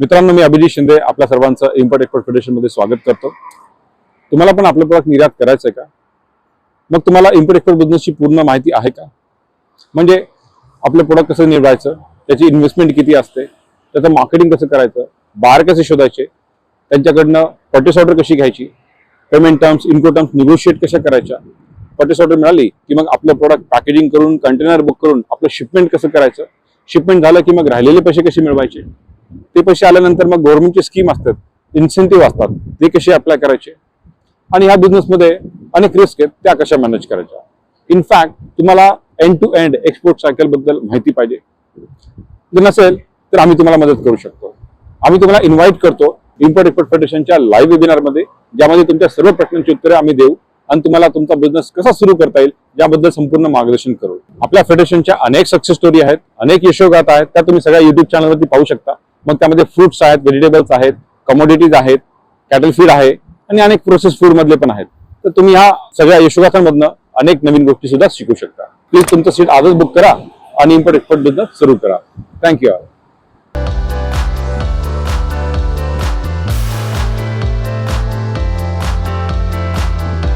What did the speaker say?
मित्रांनो मी अभिजित शिंदे आपल्या सर्वांचं इम्पोर्ट एक्सपोर्ट फेडरेशनमध्ये स्वागत करतो. तुम्हाला पण आपलं प्रोडक्ट निर्यात करायचं आहे का? मग तुम्हाला इम्पोर्ट एक्सपोर्ट बिझनेसची पूर्ण माहिती आहे का? म्हणजे आपलं प्रोडक्ट कसं निवडायचं? त्याची इन्व्हेस्टमेंट किती असते? त्याचं मार्केटिंग कसं करायचं? बाहेर कसे शोधायचे? त्यांच्याकडनं पर्चेस ऑर्डर कशी घ्यायची? पेमेंट टर्म्स इन्को टर्म्स निगोशिएट कशा करायच्या? पर्चेस ऑर्डर मिळाली की मग आपलं प्रोडक्ट पॅकेजिंग करून कंटेनर बुक करून आपलं शिपमेंट कसं करायचं? शिपमेंट झालं की मग राहिलेले पैसे कसे मिळवायचे? ते पैसे आल्यानंतर मग गव्हर्नमेंटची स्कीम असतात इन्सेंटिव्ह असतात ते कसे अप्लाय करायचे? आणि ह्या बिझनेसमध्ये अनेक रिस्क आहेत त्या कशा मॅनेज करायच्या? इनफॅक्ट तुम्हाला एंड टू एंड एक्सपोर्ट सायकलबद्दल माहिती पाहिजे. जर नसेल तर आम्ही तुम्हाला मदत करू शकतो. आम्ही तुम्हाला इन्व्हाइट करतो इम्पोर्ट एक्सपोर्ट फेडरेशनच्या लाईव्ह वेबिनारमध्ये ज्यामध्ये तुमच्या सर्व प्रश्नांची उत्तरे आम्ही देऊ आणि तुम्हाला तुमचा बिझनेस कसा सुरू करता येईल याबद्दल संपूर्ण मार्गदर्शन करू. आपल्या फेडरेशनच्या अनेक सक्सेस स्टोरी आहेत अनेक यशोगाथा आहेत त्या तुम्ही सगळ्या युट्यूब चॅनलवरती पाहू शकता. मग त्यामध्ये फ्रुट्स आहेत व्हेजिटेबल्स आहेत कमोडिटीज आहेत कॅटल फीड आहे आणि अनेक प्रोसेस फूड मधले पण आहेत. तर तुम्ही ह्या सगळ्या यशोगाथांमधनं अनेक नवीन गोष्टी सुद्धा शिकू शकता. प्लीज तुमचं सीट आजच बुक करा आणि इम्पोर्ट एक्सपोर्ट बिझनेस सुरू करा. थँक्यू